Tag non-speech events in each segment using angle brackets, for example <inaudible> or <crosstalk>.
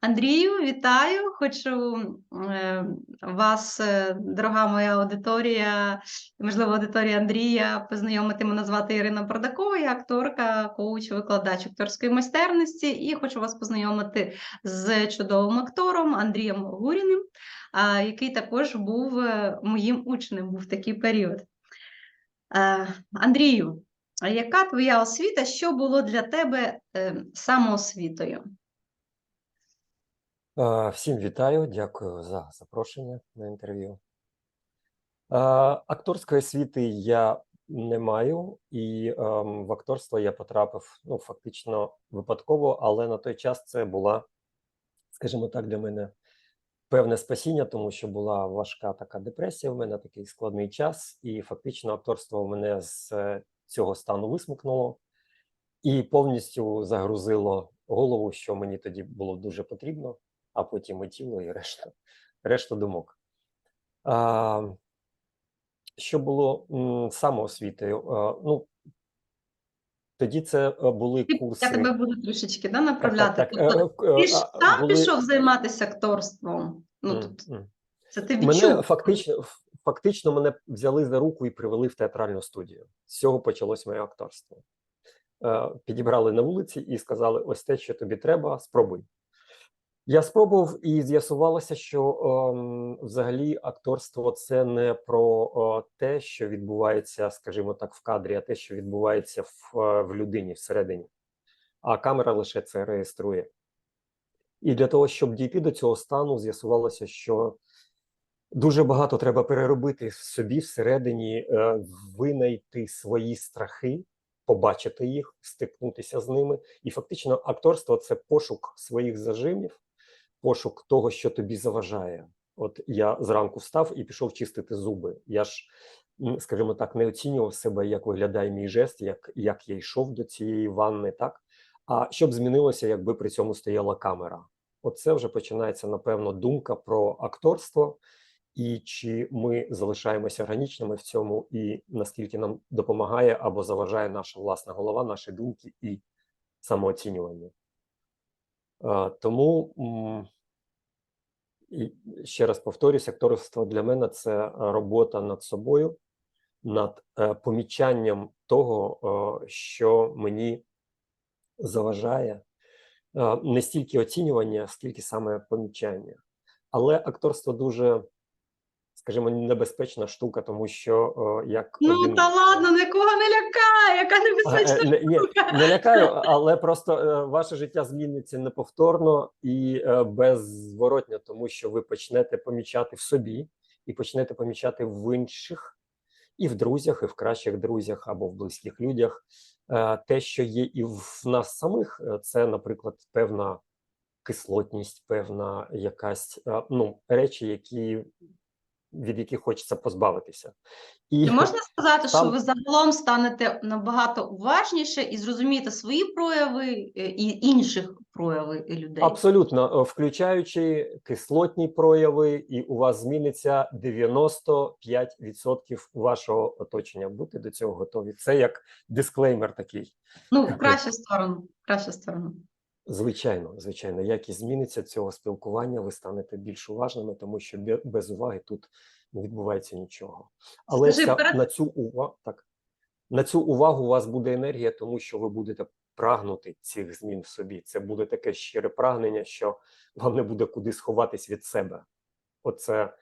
Андрію, вітаю! Хочу е, вас, е, дорога моя аудиторія, можливо, аудиторія Андрія, познайомити мене звати Ірина Продакова, я акторка, коуч, викладач акторської майстерності, і хочу вас познайомити з чудовим актором Андрієм Гуріним, який також був е, моїм учнем, був такий період. Андрію, а яка твоя освіта? Що було для тебе е, самоосвітою? Всім вітаю, дякую за запрошення на інтерв'ю. Акторської освіти я не маю, і ем, в акторство я потрапив ну, фактично випадково, але на той час це була, скажімо так, для мене певне спасіння, тому що була важка така депресія в мене, такий складний час, і фактично акторство мене з цього стану висмикнуло і повністю загрузило голову, що мені тоді було дуже потрібно, а потім і тіло, і решта, решта думок. А, що було м, самоосвітою? А, ну, тоді це е, були курси. Я тебе буду трішечки да, направляти. так, так. Тобто, Е, е, ти ж а, сам були- пішов займатися акторством. Ну, м. це ти відчув. Мене фактично, фактично мене взяли за руку і привели в театральну студію. З цього почалось моє акторство. Е, Підібрали на вулиці і сказали: ось те, що тобі треба, спробуй. Я спробував і з'ясувалося, що ем, взагалі акторство це не про е, те, що відбувається, скажімо так, в кадрі, а те, що відбувається в, е, в людині всередині. А камера лише це реєструє. І для того, щоб дійти до цього стану, з'ясувалося, що дуже багато треба переробити в собі всередині, е, винайти свої страхи, побачити їх, стикнутися з ними. І фактично, акторство це пошук своїх зажимів, пошук того, що тобі заважає. От я зранку встав і пішов чистити зуби. Я ж, скажімо так, не оцінював себе, як виглядає мій жест, як, як я йшов до цієї ванни, так. А що б змінилося, якби при цьому стояла камера? Оце вже починається, напевно, думка про акторство, і чи ми залишаємося органічними в цьому, і наскільки нам допомагає або заважає наша власна голова, наші думки і самооцінювання. Тому ще раз повторюсь, акторство для мене це робота над собою, над е, помічанням того, що мені заважає, не стільки оцінювання, скільки саме помічання. Але акторство дуже, скажімо, небезпечна штука, тому що е, як Ну один... та ладно, нікого не лякає, яка небезпечна е, не, штука. не лякаю, але просто е, ваше життя зміниться неповторно і е, беззворотньо, тому що ви почнете помічати в собі і почнете помічати в інших, і в друзях, і в кращих друзях або в близьких людях. Е, те, що є і в нас самих, е, це, наприклад, певна кислотність, певна якась ну, речі, які від яких хочеться позбавитися. І Чи можна <laughs> сказати, що ви загалом станете набагато уважніше і зрозумієте свої прояви е, і інших прояви людей? Абсолютно, е, включаючи кислотні прояви, і у вас зміниться 95% вашого оточення. Будьте до цього готові. Це як дисклеймер такий. Ну, в <laughs> кращу сторону. в Кращу сторону. Звичайно, звичайно, якість зміниться цього спілкування, ви станете більш уважними, тому що без уваги тут не відбувається нічого. Але Скажи, ця, перед- на цю увагу так на цю увагу у вас буде енергія, тому що ви будете прагнути цих змін в собі. Це буде таке щире прагнення, що вам не буде куди сховатись від себе. Оце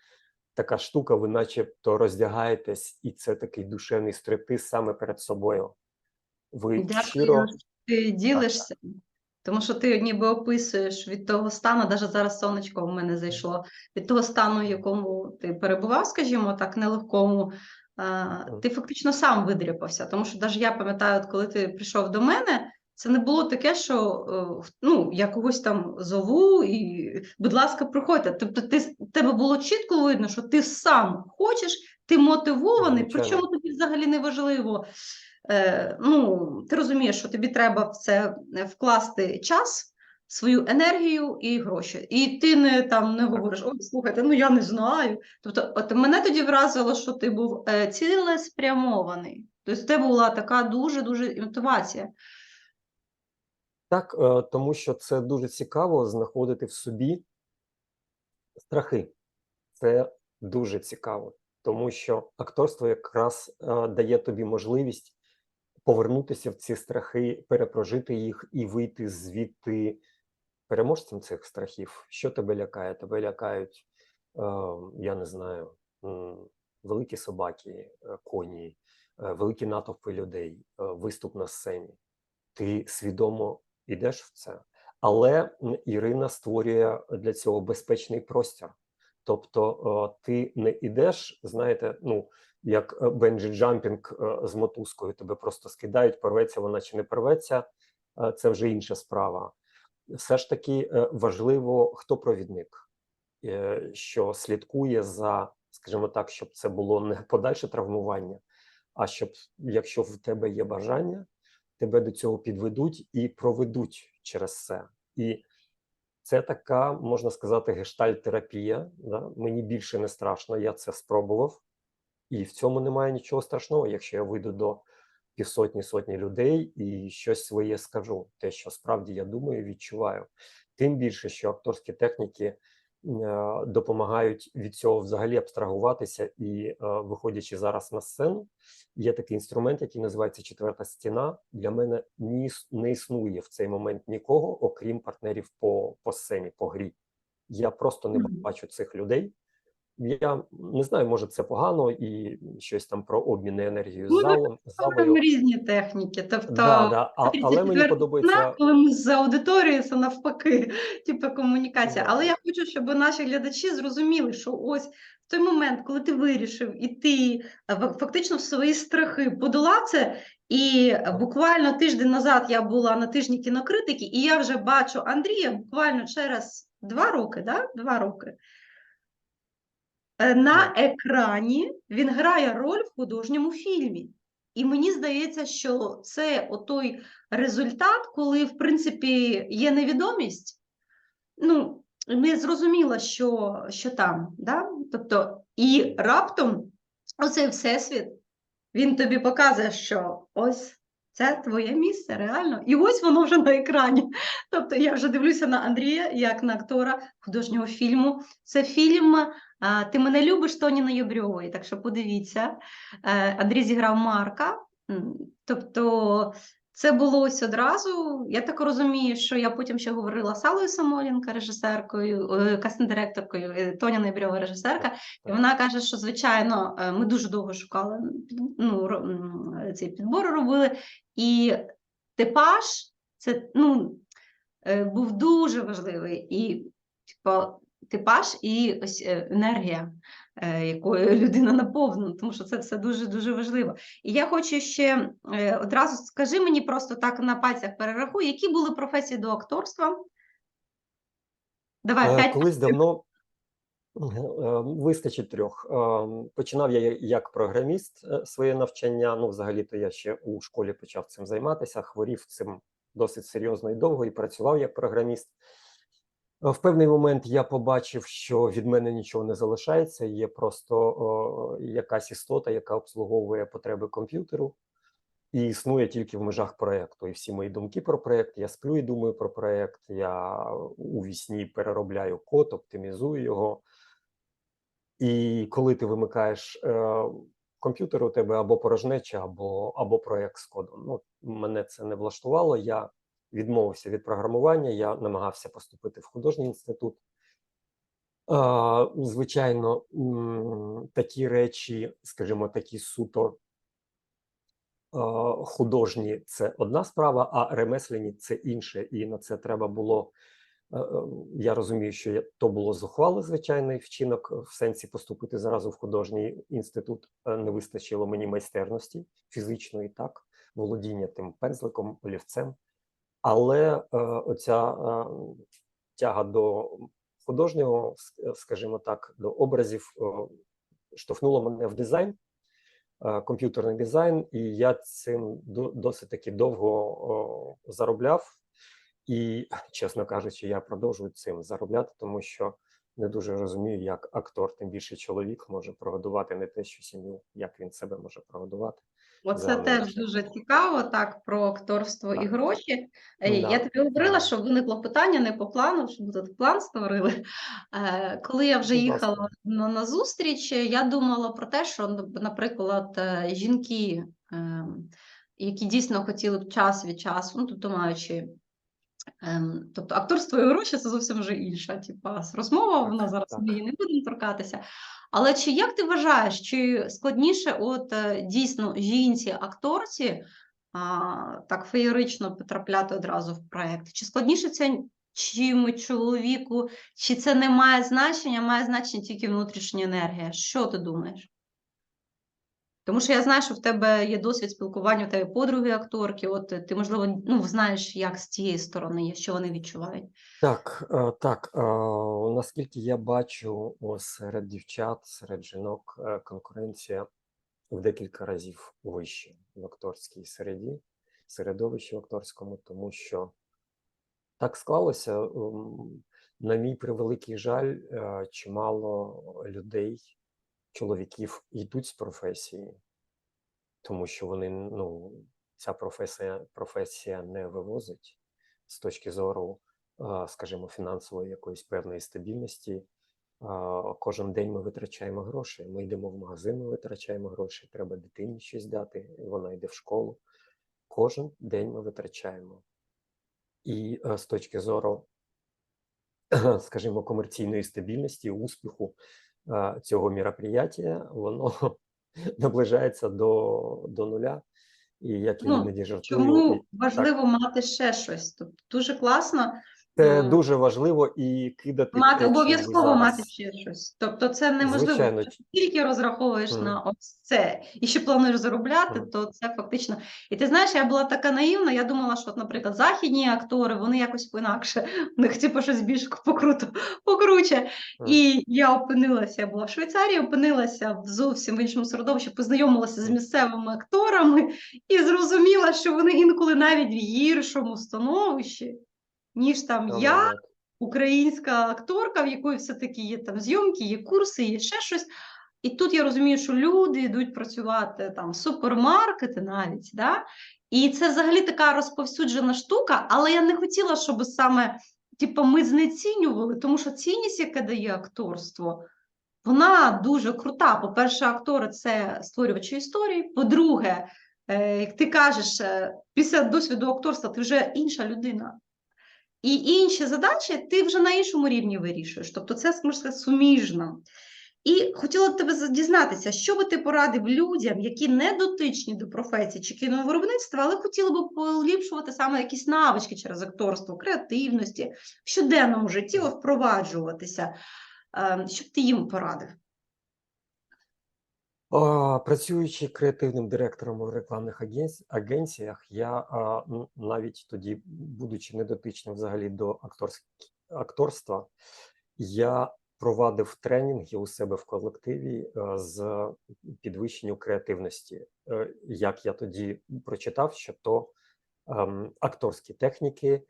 така штука, ви начебто роздягаєтесь, і це такий душевний стриптиз саме перед собою. Ви Дякую, щиро ти ділишся. Тому що ти ніби описуєш від того стану, навіть зараз сонечко в мене зайшло, від того стану, в якому ти перебував, скажімо так, нелегкому, ти фактично сам видряпався. Тому що навіть я пам'ятаю, коли ти прийшов до мене, це не було таке, що е, ну, я когось там зову і, будь ласка, приходьте. Тобто ти, тебе було чітко видно, що ти сам хочеш, ти мотивований, причому тобі взагалі не важливо. Е, ну, ти розумієш, що тобі треба в це е, вкласти час, свою енергію і гроші. І ти не там не говориш, ой, слухайте, ну я не знаю. Тобто, от мене тоді вразило, що ти був е, цілеспрямований. Тобто, тебе була така дуже дуже мотивація. Так, тому що це дуже цікаво знаходити в собі страхи. Це дуже цікаво, тому що акторство якраз дає тобі можливість повернутися в ці страхи, перепрожити їх і вийти звідти переможцем цих страхів. Що тебе лякає? Тебе лякають, е, я не знаю, великі собаки, е, коні, е, великі натовпи людей, е, виступ на сцені. Ти свідомо йдеш в це. Але Ірина створює для цього безпечний простір. Тобто ти не йдеш, знаєте, ну як бенджі джампінг з мотузкою, тебе просто скидають, порветься вона чи не порветься, е, це вже інша справа. Все ж таки е, важливо, хто провідник, е, що слідкує за, скажімо так, щоб це було не подальше травмування, а щоб, якщо в тебе є бажання, тебе до цього підведуть і проведуть через це. І це така, можна сказати, гештальт-терапія. Да? Мені більше не страшно, я це спробував, і в цьому немає нічого страшного, якщо я вийду до півсотні сотні людей і щось своє скажу, те, що справді я думаю, відчуваю. Тим більше, що акторські техніки е, допомагають від цього взагалі абстрагуватися, і е, виходячи зараз на сцену, є такий інструмент, який називається четверта стіна. Для мене ні, не існує в цей момент нікого, окрім партнерів по, по сцені, по грі. Я просто не бачу цих людей. Я не знаю, може це погано і щось там про обмін енергією Ну, залом, залою. різні техніки. Тобто, Да, да, а, але мені подобається. коли з аудиторією, це навпаки, <laughs> типу комунікація. Да. Але я хочу, щоб наші глядачі зрозуміли, що ось в той момент, коли ти вирішив іти е, фактично в свої страхи, подолав це. І буквально тиждень назад я була на тижні кінокритики, і я вже бачу Андрія буквально через два роки, да? два роки. Е, На екрані він грає роль в художньому фільмі. І мені здається, що це отой результат, коли, в принципі, є невідомість. Ну, не зрозуміло, що, що там. Да? Тобто, і раптом оцей всесвіт, він тобі показує, що ось це твоє місце, реально. І ось воно вже на екрані. Тобто я вже дивлюся на Андрія як на актора художнього фільму. Це фільм Ти мене любиш Тоні Найобрьової. Так що подивіться. Е, Андрій зіграв Марка. Тобто це було ось одразу. Я так розумію, що я потім ще говорила з Аллою Самоленко, режисеркою, е, кастинг-директоркою, е, Тоня Найбрьова режисерка. І вона каже, що звичайно е, ми дуже довго шукали ну, ро- м, цей підбор робили. І типаж це ну, був дуже важливий. І типу, типаж і ось енергія, якою <laughs> людина наповнена, тому що це все дуже дуже важливо. І я хочу ще е, одразу скажи мені просто так на пальцях перерахуй, які були професії до акторства. Давай, Е, п'ять Колись давно е, вистачить трьох. Е, Починав я як програміст е, своє навчання. Ну, взагалі-то я ще у школі почав цим займатися, хворів цим досить серйозно і довго і працював як програміст. В певний момент я побачив, що від мене нічого не залишається. Є просто о, якась істота, яка обслуговує потреби комп'ютеру, і існує тільки в межах проєкту. І всі мої думки про проєкт. Я сплю і думаю про проєкт. Я у вісні переробляю код, оптимізую його. І коли ти вимикаєш е, комп'ютер, у тебе або порожнеча, або, або проєкт з кодом. Ну, мене це не влаштувало. Я відмовився від програмування, я намагався поступити в художній інститут. Звичайно, такі речі, скажімо, такі суто художні це одна справа, а ремесляні це інше. І на це треба було. е, е, Я розумію, що то було зухвалий звичайний вчинок в сенсі поступити зразу в художній інститут. Е, Не вистачило мені майстерності фізичної, так, володіння тим пензликом, олівцем. Але е, оця е, тяга до художнього, скажімо так, до образів е, штовхнула мене в дизайн, комп'ютерний дизайн, і я цим до- досить таки довго заробляв. І, чесно кажучи, я продовжую цим заробляти, тому що не дуже розумію, як актор, тим більше чоловік, може прогодувати не те, що сім'ю, як він себе може прогодувати. Оце теж дуже цікаво, так, про акторство і гроші. Да. Я тобі говорила, що виникло питання не по плану, щоб ми тут план створили. Е, Коли я вже їхала на, на зустріч, я думала про те, що, ну, наприклад, е, жінки, ем, які дійсно хотіли б час від часу, ну, тобто маючи. Ем, тобто акторство і гроші це зовсім вже інша типа, розмова, Так, вона зараз так. ми її не будемо торкатися. Але чи як ти вважаєш, чи складніше, от е, дійсно жінці, акторці, а, так феєрично потрапляти одразу в проект? Чи складніше це чим чоловіку, чи це не має значення, має значення тільки внутрішня енергія? Що ти думаєш? Тому що я знаю, що в тебе є досвід спілкування, у тебе подруги акторки. От ти, можливо, ну, знаєш, як з тієї сторони що вони відчувають. Так, е, так, е, наскільки я бачу, серед дівчат, серед жінок е, конкуренція в декілька разів вища в акторській середі, середовищі в акторському, тому що так склалося, на мій превеликий жаль, чимало людей, чоловіків йдуть з професії, тому що вони, ну, ця професія, професія не вивозить з точки зору, скажімо, фінансової якоїсь певної стабільності. Кожен день ми витрачаємо гроші. Ми йдемо в магазин, ми витрачаємо гроші. Треба дитині щось дати, вона йде в школу. Кожен день ми витрачаємо. І е, з точки зору, <clears throat> скажімо, комерційної стабільності, успіху цього мероприятия, воно <laughs> наближається до, до нуля. І як Ну, іноді жартую, Чому важливо важливо мати ще щось? Тобто дуже класно це ну, дуже важливо і кидати мати обов'язково зараз- мати ще щось. Тобто це неможливо. Звичайно. Ти тільки розраховуєш Мгм. на ось це і ще плануєш заробляти, Мгм. то це фактично. І ти знаєш, я була така наївна. Я думала, що, от, наприклад, західні актори вони якось по-інакше, у них типу щось більш покруто, покруче. Мгм. І я опинилася, я була в Швейцарії, опинилася в зовсім в іншому середовищі, познайомилася з місцевими акторами і зрозуміла, що вони інколи навіть в гіршому становищі, ніж там я, українська акторка, в якої все-таки є там зйомки, є курси, є ще щось. І тут я розумію, що люди йдуть працювати там в супермаркети навіть, да? і це взагалі така розповсюджена штука, але я не хотіла, щоб саме типу, ми знецінювали, тому що цінність, яке дає акторство, вона дуже крута. По-перше, актори це створювачі історії. По-друге, е, як ти кажеш, е, після досвіду акторства ти вже інша людина. І інші задачі ти вже на іншому рівні вирішуєш. Тобто, це можна сказати, суміжно. І хотіла б тебе дізнатися, що би ти порадив людям, які не дотичні до професії чи кіновиробництва, але хотіли б поліпшувати саме якісь навички через акторство, креативності, в щоденному житті впроваджуватися. Е, Що б ти їм порадив? Працюючи креативним директором у рекламних агенціях, я навіть тоді, будучи недотичним взагалі до акторства, я провадив тренінги у себе в колективі з підвищенню креативності. Е, Як я тоді прочитав, що то ем, акторські техніки.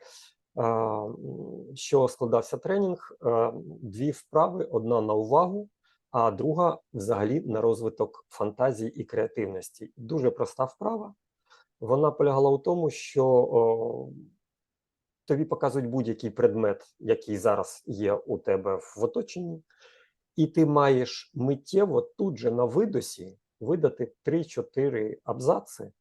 Що складався тренінг? Е, Дві вправи: одна на увагу, а друга взагалі на розвиток фантазії і креативності. Дуже проста вправа. Вона полягала у тому, що о, тобі показують будь-який предмет, який зараз є у тебе в оточенні, і ти маєш миттєво тут же на видосі видати 3-4 абзаци.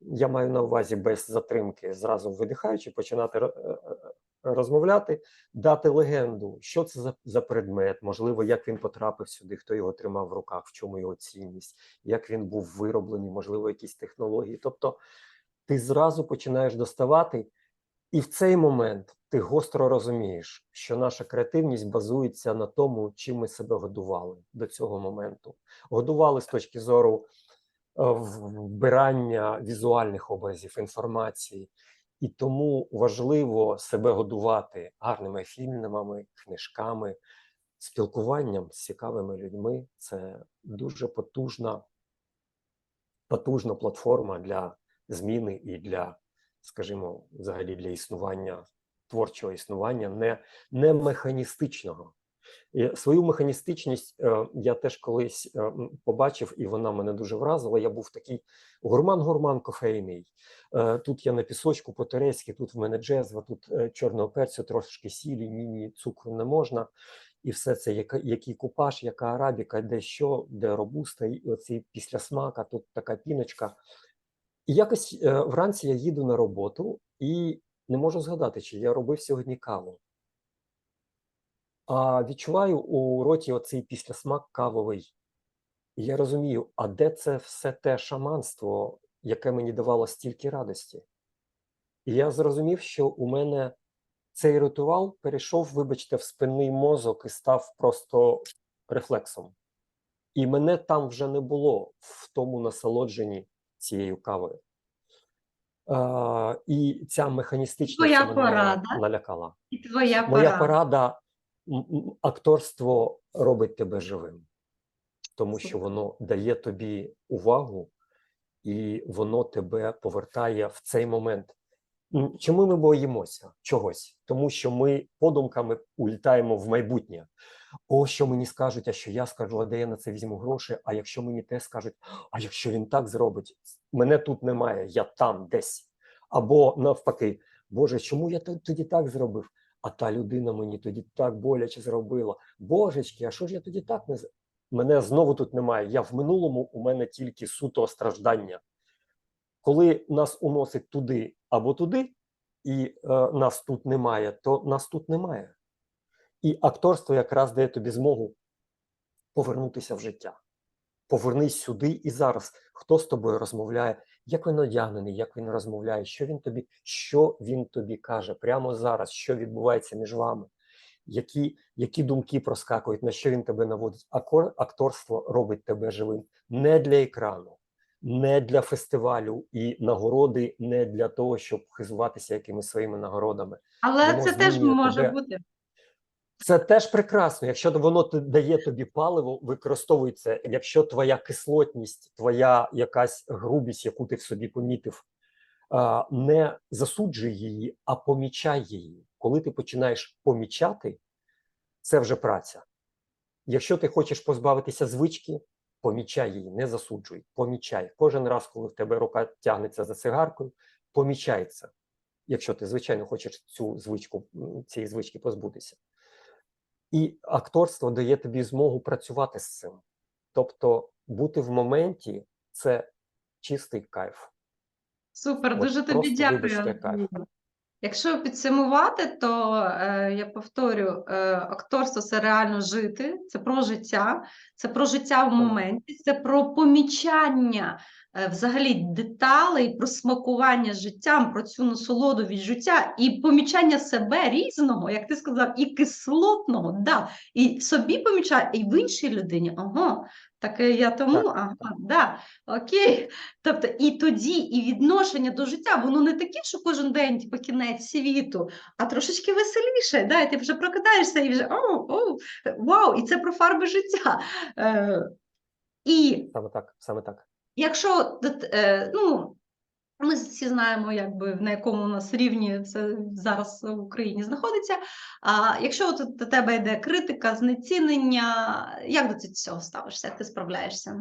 Я маю на увазі без затримки, зразу видихаючи, починати ро- е, е, розмовляти, дати легенду, що це за, за предмет, можливо, як він потрапив сюди, хто його тримав в руках, в чому його цінність, як він був вироблений, можливо, якісь технології. Тобто ти зразу починаєш доставати, і в цей момент ти гостро розумієш, що наша креативність базується на тому, чим ми себе годували до цього моменту. Годували з точки зору е, вбирання візуальних образів, інформації. І тому важливо себе годувати гарними фільмами, книжками, спілкуванням з цікавими людьми. Це дуже потужна, потужна платформа для зміни і для, скажімо, взагалі для існування, творчого існування, не, не механістичного. Свою механістичність е, я теж колись е, побачив, і вона мене дуже вразила. Я був такий гурман-гурман кофейний. Е, Тут я на пісочку по-турецьки, тут в мене джезва, тут чорного перцю, трошки сілі, ні, ні, цукру не можна. І все це, який купаж, яка арабіка, де що, де робуста, і оцей після смака, тут така піночка. І якось вранці я їду на роботу і не можу згадати, чи я робив сьогодні каву. А відчуваю у роті оцей післясмак кавовий. І я розумію, а де це все те шаманство, яке мені давало стільки радості? І я зрозумів, що у мене цей ритуал перейшов, вибачте, в спинний мозок і став просто рефлексом. І мене там вже не було в тому насолодженні цією кавою. А, і ця механістичність Твоя мене порада? налякала. І твоя Моя порада. Акторство робить тебе живим, тому що воно дає тобі увагу, і воно тебе повертає в цей момент. Чому ми боїмося чогось? Тому що ми подумками улітаємо в майбутнє. О, що мені скажуть, а що я скажу, а де я на це візьму гроші? А якщо мені те скажуть, а якщо він так зробить, мене тут немає, я там десь. Або навпаки, Боже, чому я тоді так зробив? А та людина мені тоді так боляче зробила. Божечки, а що ж я тоді так не мене знову тут немає. Я в минулому у мене тільки суто страждання. Коли нас уносить туди або туди, і е, нас тут немає, то нас тут немає. І акторство якраз дає тобі змогу повернутися в життя. Повернись сюди і зараз. Хто з тобою розмовляє, як він одягнений, як він розмовляє, що він тобі, що він тобі каже прямо зараз, що відбувається між вами, які, які думки проскакують, на що він тебе наводить. Акор, акторство робить тебе живим не для екрану, не для фестивалю і нагороди, не для того, щоб хизуватися якимись своїми нагородами. Але воно це теж може тебе. бути. Це теж прекрасно. Якщо воно дає тобі паливо, використовуй це. Якщо твоя кислотність, твоя якась грубість, яку ти в собі помітив, не засуджуй її, а помічай її. Коли ти починаєш помічати, це вже праця. Якщо ти хочеш позбавитися звички, помічай її, не засуджуй, помічай. Кожен раз, коли в тебе рука тягнеться за цигаркою, помічай це. Якщо ти, звичайно, хочеш цю звичку, цієї звички позбутися. І акторство дає тобі змогу працювати з цим. Тобто бути в моменті це чистий кайф. Супер, От дуже тобі дякую. кайф. Якщо підсумувати, то е, я повторю, е, акторство це реально жити, це про життя, це про життя в моменті, це про помічання взагалі деталей, про смакування життям, про цю насолоду від життя і помічання себе різного, як ти сказав, і кислотного, да, і собі помічає, і в іншій людині. Ага, так е, я тому, Так, ага, да, окей. Тобто і тоді, і відношення до життя, воно не таке, що кожен день типу, кінець світу, а трошечки веселіше. Да? І ти вже прокидаєшся і вже о, о, вау, і це про фарби життя. Е, і Саме так, саме так. Якщо е, ну, ми всі знаємо, якби на якому у нас рівні це зараз в Україні знаходиться. А якщо от до тебе йде критика, знецінення, як до цього ставишся? Як ти справляєшся?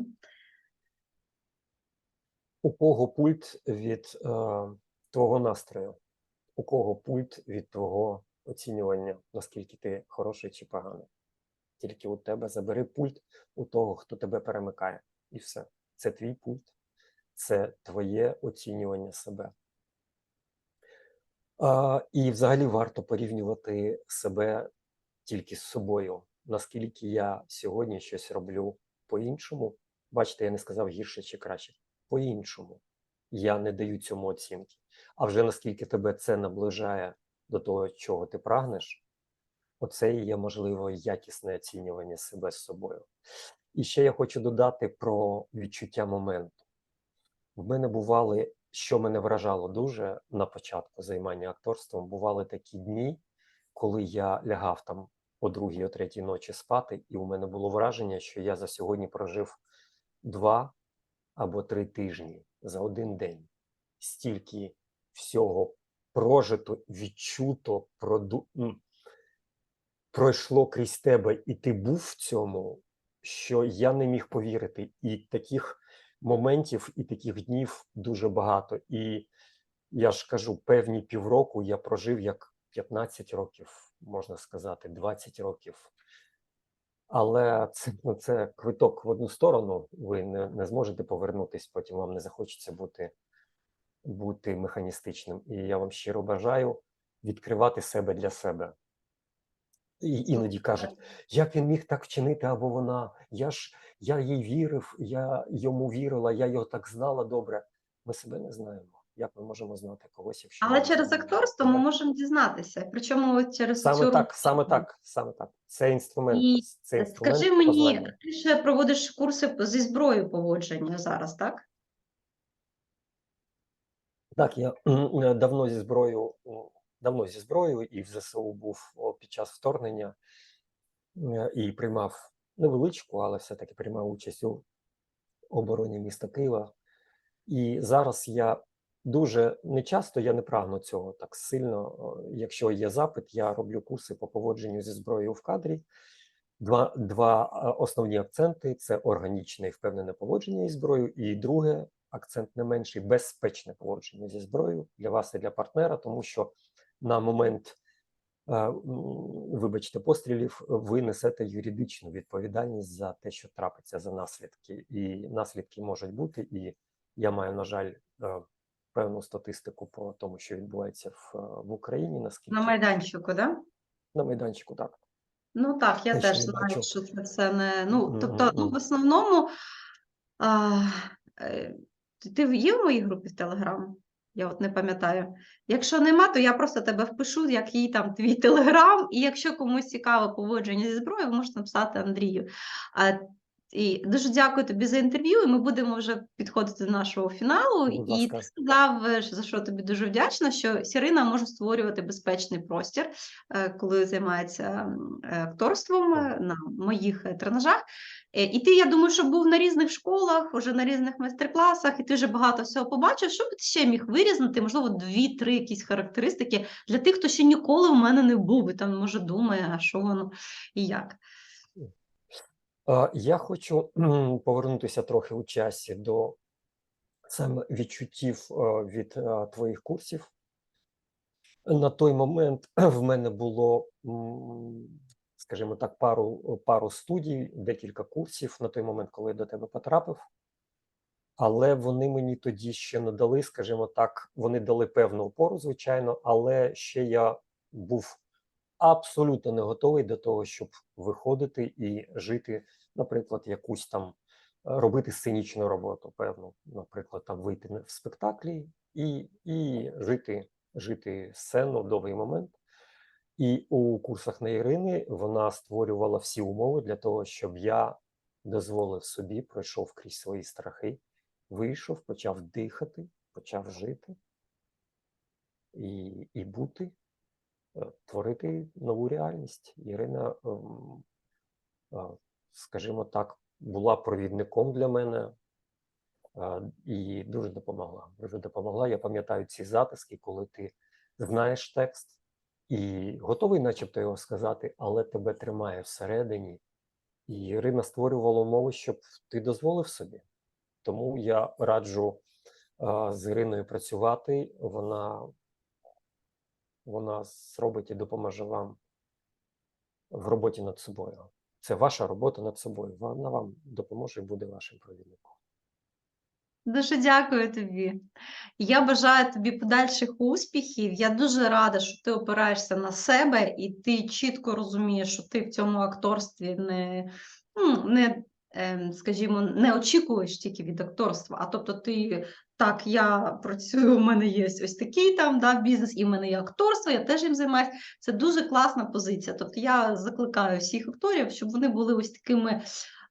У кого пульт від е, твого настрою? У кого пульт від твого оцінювання, наскільки ти хороший чи поганий? Тільки у тебе забери пульт у того, хто тебе перемикає, і все. Це твій пульт, це твоє оцінювання себе. А, і взагалі варто порівнювати себе тільки з собою. Наскільки я сьогодні щось роблю по-іншому. Бачите, я не сказав гірше чи краще. По-іншому. Я не даю цьому оцінки. А вже наскільки тебе це наближає до того, чого ти прагнеш, оце і є можливо якісне оцінювання себе з собою. І ще я хочу додати про відчуття моменту. В мене бували, що мене вражало дуже на початку займання акторством, бували такі дні, коли я лягав там о другій, о третій ночі спати, і у мене було враження, що я за сьогодні прожив два або три тижні за один день. Стільки всього прожито, відчуто, проду... пройшло крізь тебе, і ти був в цьому, що я не міг повірити. І таких моментів, і таких днів дуже багато. І я ж кажу, певні півроку я прожив як 15 років, можна сказати, 20 років. Але це, ну, це квиток в одну сторону. Ви не, не зможете повернутись, потім вам не захочеться бути, бути механістичним. І я вам щиро бажаю відкривати себе для себе. Іноді кажуть, як він міг так вчинити або вона. Я ж я їй вірив, я йому вірила, я його так знала добре. Ми себе не знаємо. Як ми можемо знати когось, якщо Але через акторство ми можемо дізнатися. Причому через саме цю так, саме так, саме так. Це інструмент. І це інструмент Скажи мені, познання. ти ще проводиш курси зі зброєю поводження зараз, так? Так, я давно зі зброєю, давно зі зброєю і в ЗСУ був під час вторгнення е, і приймав невеличку, але все-таки приймав участь у обороні міста Києва. І зараз я дуже не часто я не прагну цього так сильно. Якщо є запит, я роблю курси по поводженню зі зброєю в кадрі. Два, два е, основні акценти: це органічне і впевнене поводження зі зброєю, і друге акцент не менший безпечне поводження зі зброєю для вас і для партнера, тому що на момент, е, вибачте, пострілів ви несете юридичну відповідальність за те, що трапиться за наслідки, і наслідки можуть бути. І я маю, на жаль, е, певну статистику по тому, що відбувається в, е, в Україні, наскільки На майданчику, да? на майданчику так. Ну так, я що теж знаю, бачу. що це все не. Ну, тобто, ну, в основному, а, ти- ти є в моїй групі в Телеграм? Я от не пам'ятаю. Якщо нема, то я просто тебе впишу, як їй там твій телеграм, і якщо комусь цікаво поводження зі зброєю, ви можете написати Андрію. А, і дуже дякую тобі за інтерв'ю. І ми будемо вже підходити до нашого фіналу. Будь І ти сказав, е, за що тобі дуже вдячна, що Сірина може створювати безпечний простір, е, коли займається е, акторством на моїх тренажах. Е, І ти, я думаю, що був на різних школах, уже на різних майстер-класах, і ти вже багато всього побачив. Що б ти ще міг вирізнити? Можливо, дві-три якісь характеристики для тих, хто ще ніколи в мене не був, і там може думає, а що воно і як. Я хочу повернутися трохи у часі до саме відчуттів е, від е, твоїх курсів. На той момент в мене було, скажімо так, пару, пару студій, декілька курсів на той момент, коли я до тебе потрапив. Але вони мені тоді ще не дали, скажімо так, вони дали певну опору, звичайно, але ще я був абсолютно не готовий до того, щоб виходити і жити, наприклад, якусь там робити сценічну роботу, певну, наприклад, там вийти в спектаклі і, і жити, жити сцену довгий момент. І у курсах на Ірини вона створювала всі умови для того, щоб я дозволив собі, пройшов крізь свої страхи, вийшов, почав дихати, почав жити і, і бути, е, творити нову реальність. Ірина, ем, е, скажімо так, була провідником для мене е, і дуже допомогла. Дуже допомогла. Я пам'ятаю ці затиски, коли ти знаєш текст і готовий, начебто, його сказати, але тебе тримає всередині. І Ірина створювала умови, щоб ти дозволив собі. Тому я раджу е, з Іриною працювати. Вона, вона зробить і допоможе вам в роботі над собою. Це ваша робота над собою. Вона вам допоможе і буде вашим провідником. Дуже дякую тобі. Я бажаю тобі подальших успіхів. Я дуже рада, що ти опираєшся на себе і ти чітко розумієш, що ти в цьому акторстві не, ну, не ем, скажімо, не очікуєш тільки від акторства. А тобто, ти так, я працюю, у мене є ось такий там да, бізнес, і в мене є акторство, я теж їм займаюся. Це дуже класна позиція. Тобто я закликаю всіх акторів, щоб вони були ось такими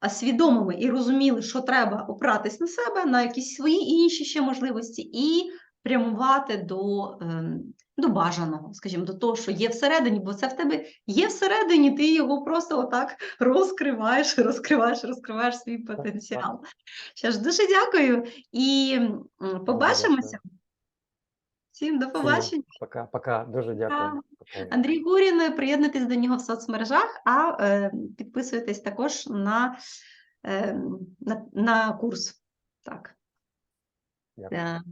свідомими і розуміли, що треба опратись на себе, на якісь свої інші ще можливості, і прямувати до, ем, до бажаного, скажімо, до того, що є всередині, бо це в тебе є всередині, ти його просто отак розкриваєш, <laughs> розкриваєш, розкриваєш свій потенціал. Що ж, дуже дякую і побачимося. Всім до побачення. Пока, пока. Дуже дякую. Андрій Гурін, приєднуйтесь до нього в соцмережах, а е, підписуйтесь також на, е, на, на курс. Так. Дякую. Так.